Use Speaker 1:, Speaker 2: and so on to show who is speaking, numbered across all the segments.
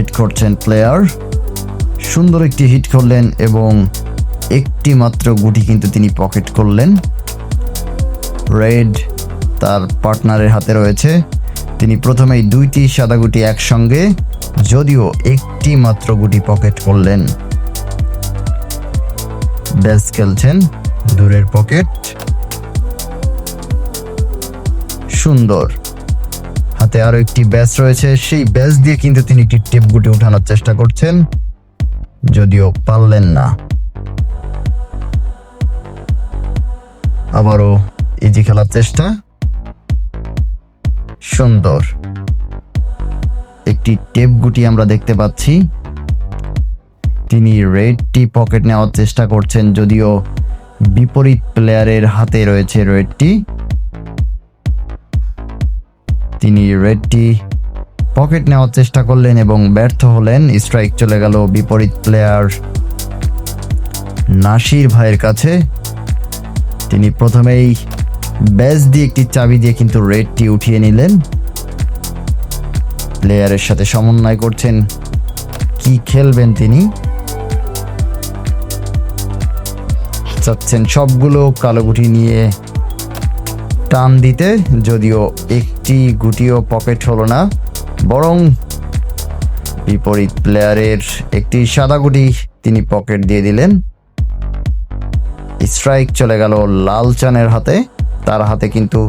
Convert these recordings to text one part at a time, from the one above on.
Speaker 1: Hit করছেন player সুন্দর একটি হিট করলেন এবং একটি মাত্র গুটি কিন্তু তিনি পকেট করলেন। রেড তার পার্টনারের হাতে রয়েছে। তিনি প্রথমেই দুইটি সাদা গুটি একসঙ্গে, যদিও একটি মাত্র গুটি পকেট করলেন। ব্যাস খেলছেন দূরের পকেট। সুন্দর। হাতে আরও একটি ব্যাস রয়েছে। সেই ব্যাস দিয়ে কিন্তু তিনি একটি টেপ গুটি উঠানোর চেষ্টা করছেন, যদিও পারলেন না। আবারও ইজি খেলার চেষ্টা। সুন্দর। একটি টেপ গুটি আমরা দেখতে পাচ্ছি। তিনি রেডটি পকেট নেওয়ার চেষ্টা করছেন, যদিও বিপরীত প্লেয়ারের হাতে রয়েছে রেডটি তিনি রেডটি পকেট নেওয়ার চেষ্টা করলেন এবং ব্যর্থ হলেন। স্ট্রাইক চলে গেল বিপরীত প্লেয়ার নাসির ভাইয়ের কাছে। তিনি প্রথমেই ব্যাস দিয়ে একটি চাবি দিয়ে কিন্তু রেডটি উঠিয়ে নিলেন। প্লেয়ারের সাথে সমন্বয় করছেন। কি খেলবেন তিনি? চাচ্ছেন সবগুলো কালো গুটি নিয়ে টান দিতে, যদিও একটি গুটিও পকেট হলো না, বরং বিপরীত প্লেয়ারের একটি সাদা গুটি তিনি পকেট দিয়ে দিলেন। স্ট্রাইক চলে গেল লাল চানের হাতে, তার হাতে কিন্তু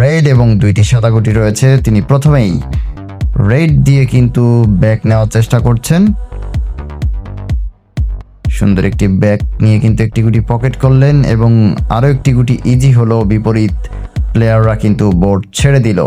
Speaker 1: রেড এবং দুইটি সাদা গুটি রয়েছে, তিনি প্রথমেই রেড দিয়ে কিন্তু ব্যাক নেওয়ার চেষ্টা করছেন। সুন্দর একটি ব্যাগ নিয়ে কিন্তু একটি গুটি পকেট করলেন এবং আরও একটি গুটি ইজি হলো, বিপরীত প্লেয়াররা কিন্তু বোর্ড ছেড়ে দিল।